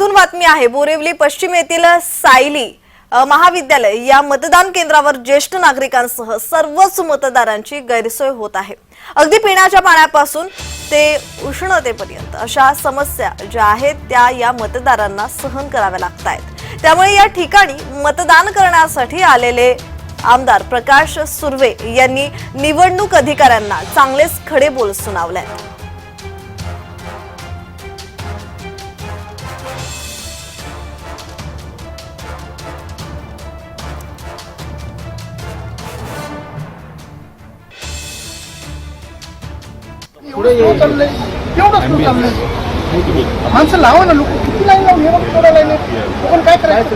मधून बातमी आहे. बोरिवली पश्चिम येथील सायली महाविद्यालय या मतदान केंद्रावर ज्येष्ठ नागरिकांसह सर्वच मतदारांची गैरसोय होत आहे. अगदी पिण्याच्या पाण्यापासून ते उष्णतेपर्यंत अशा समस्या ज्या आहेत त्या या मतदारांना सहन कराव्या लागत आहेत. त्यामुळे या ठिकाणी मतदान करण्यासाठी आलेले आमदार प्रकाश सुर्वे यांनी निवडणूक अधिकाऱ्यांना चांगलेच खडे बोल सुनावले पुढे चाललंय. एवढं सुरू चाललंय. माणसं लावा ना लोक. किती लाईन लावून हे केवढ्या लाईन आपण काय करायचं?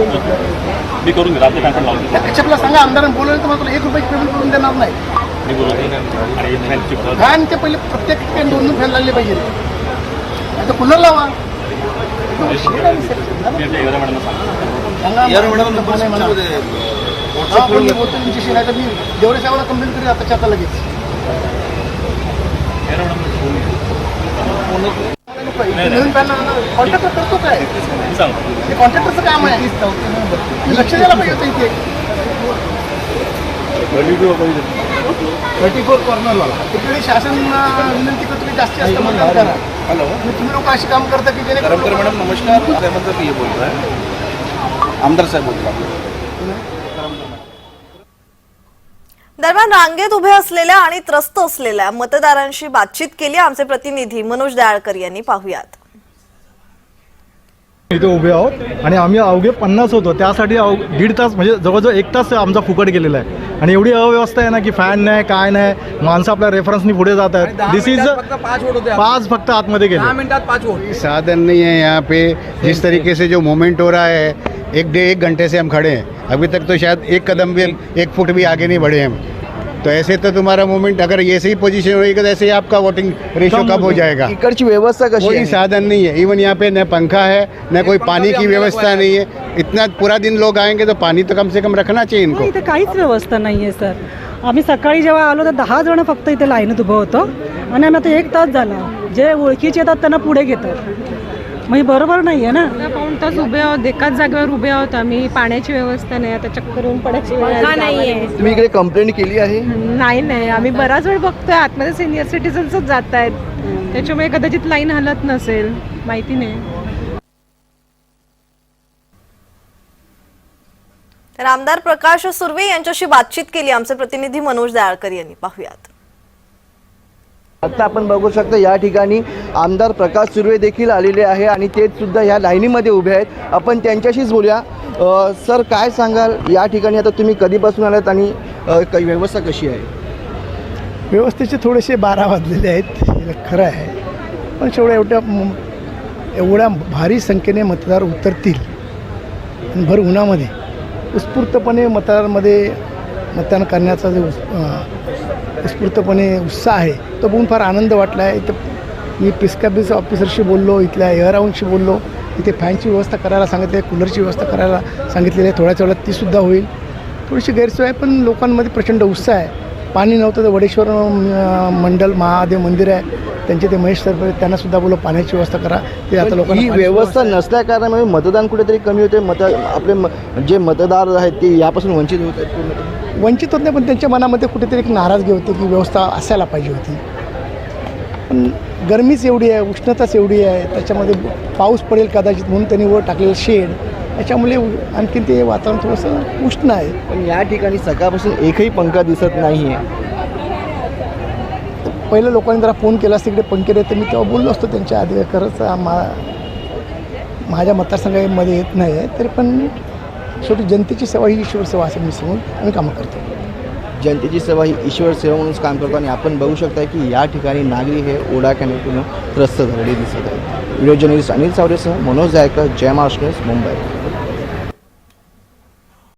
मी करून घेतो आपल्या फॅनकडे लावतो त्या कश्यपला सांगा आमदारांनी बोलवलं तर मला एक रुपयाची पेमेंट करून देणार नाही. फॅन ते पहिले प्रत्येक ठिकाणी दोन दोन फॅन लागले पाहिजे तर कूलर लावा? नाही तर मी जेवढे साहेबांना कंप्लेंट करेल आताच्या आता लगेच एवढ्या मॅडमला नवीन फॅन कॉन्ट्रॅक्टर करतो काय हे कॉन्ट्रॅक्टरचं काम आहे. लक्ष द्यायला पाहिजे होतं इथे. थर्टी फोर कॉर्नरवाला तिकडे शासन विनंती करतो की जास्तीत जास्त मतदान करा. हॅलो. आणि तुम्ही लोक अशी काम करता की जेणेकरून मॅडम नमस्कार. अहमद पी बोल रहा है आमदार साहेब बोल रहा दरम्यान रांगेत उभे असलेल्या आणि त्रस्त असलेल्या मतदारांशी बातचीत केली. आमचे प्रतिनिधी मनोज दयाळकर यांनी पाहुयात. इथे उभे आहोत आणि आम्ही अवघे पन्नास होतो. त्यासाठी अव दीड तास म्हणजे जवळजवळ एक तास आमचा फुकट गेलेला आहे. आणि एवढी अव्यवस्था आहे ना की फॅन नाही काय नाही. माणसं आपल्या रेफरन्सनी पुढे जात आहेत. दिस इज पाच फक्त आतमध्ये गेले. साधन नहीं है यहाँ पे. जिस तरीके से जो मूवमेंट हो रहा है एक डेढ़ एक घंटे से हम खड़े हैं. अभी तक तो शायद एक कदम भी एक फुट भी आगे नहीं बढ़े हम. तो ऐसे तो तुम्हारा मूवमेंट अगर ऐसे ही पोजीशन होगी तो ऐसे ही आपका वोटिंग रेशो कम हो जाएगा? इकडची व्यवस्था कशी कोई साधन नहीं है। इवन यहाँ पे न पंखा है न कोई पानी की व्यवस्था नहीं है। इतना पूरा दिन लोग आएंगे तो पानी तो कम से कम रखना चाहिए इनको। इथे काहीच व्यवस्था नाही आहे सर. आम्ही सकाळी जेव्हा आलो तर दहा जण फक्त इथे लाईनीत उभं होतो. आणि आम्ही आता एक तास झाला. जे ओळखीचे येतात त्यांना पुढे घेतात. म्हणजे बरोबर नाही आहे ना पाऊण तास उभे आहोत एकाच जागेवर उभे आहोत आम्ही. पाण्याची व्यवस्था नाही आता चक्कर येऊन पडायची वेळ नाहीये. तुम्ही इकडे कंप्लेंट केली आहे? नाही नाही. आम्ही बराच वेळ बघतोय. आतमध्ये सिनियर सिटीजन्सच जात आहेत त्याच्यामुळे कदाचित लाईन हलत नसेल. माहिती नाही. तर आमदार प्रकाश सुर्वे यांच्याशी बातचीत केली. आमचे प्रतिनिधी मनोज दयाळकर यांनी. पाहुयात. आता आपण बघू शकता या ठिकाणी आमदार प्रकाश सुर्वे देखील आलेले आहे आणि ते सुद्धा ह्या लाईनीमध्ये उभे आहेत. आपण त्यांच्याशीच बोलूया. सर काय सांगाल? या ठिकाणी आता तुम्ही कधीपासून आलात आणि काही व्यवस्था कशी आहे? व्यवस्थेचे थोडेसे बारा वाजलेले आहेत. खरं आहे. पण शेवढ्या एवढ्या एवढ्या भारी संख्येने मतदार उतरतील. भर उन्हामध्ये. उत्स्फूर्तपणे मतदारांमध्ये मतदान करण्याचा जो उत्स्फूर्तपणे उत्साह आहे तो बघून फार आनंद वाटला आहे. इथं मी पिस्काबीस ऑफिसरशी बोललो इथल्या एअराऊंडशी बोललो. इथे फॅनची व्यवस्था करायला सांगितली आहे कूलरची व्यवस्था करायला सांगितलेली आहे. थोड्याच वेळात तीसुद्धा होईल. थोडीशी गैरसोय आहे पण लोकांमध्ये प्रचंड उत्साह आहे. पाणी नव्हतं तर वडेश्वर मंडल महादेव मंदिर आहे. त्यांचे ते महेश सरपंच त्यांना सुद्धा बोललो पाण्याची व्यवस्था करा. ते आता लोकांना ही व्यवस्था नसल्या कारणामुळे मतदान कुठेतरी कमी होते मत आपले म- जे मतदार आहेत ते यापासून वंचित होत आहेत. वंचित होत नाही पण त्यांच्या मनामध्ये कुठेतरी एक नाराजगी होते की व्यवस्था असायला पाहिजे होती. पण गरमीच एवढी आहे उष्णताच एवढी आहे त्याच्यामध्ये पाऊस पडेल कदाचित म्हणून त्यांनी वर टाकलेलं शेड. त्याच्यामुळे आणखीन ते वातावरण थोडंसं उष्ण आहे. पण या ठिकाणी सकाळपासून एकही पंखा दिसत नाही आहे पहिलं लोकांनी जरा फोन केला असता इकडे पंखे देत मी तेव्हा बोललो असतो त्यांच्या आधी खरंच मा माझ्या मतदारसंघामध्ये येत नाही आहे तरी पण शेवटी जनतेची सेवा ही ईश्वर सेवा असं मी समजून आम्ही कामं करतो. जनतेची सेवा ही ईश्वर सेवा म्हणूनच काम करतो आणि आपण बघू शकता की या ठिकाणी नागरिक हे ओढाक्याने पूर्ण त्रस्त झालेले दिसत आहेत. व्हिडिओ जर्नलिस्ट अनिल सावरेसह मनोज जायकर जय महाराष्ट्र मुंबई.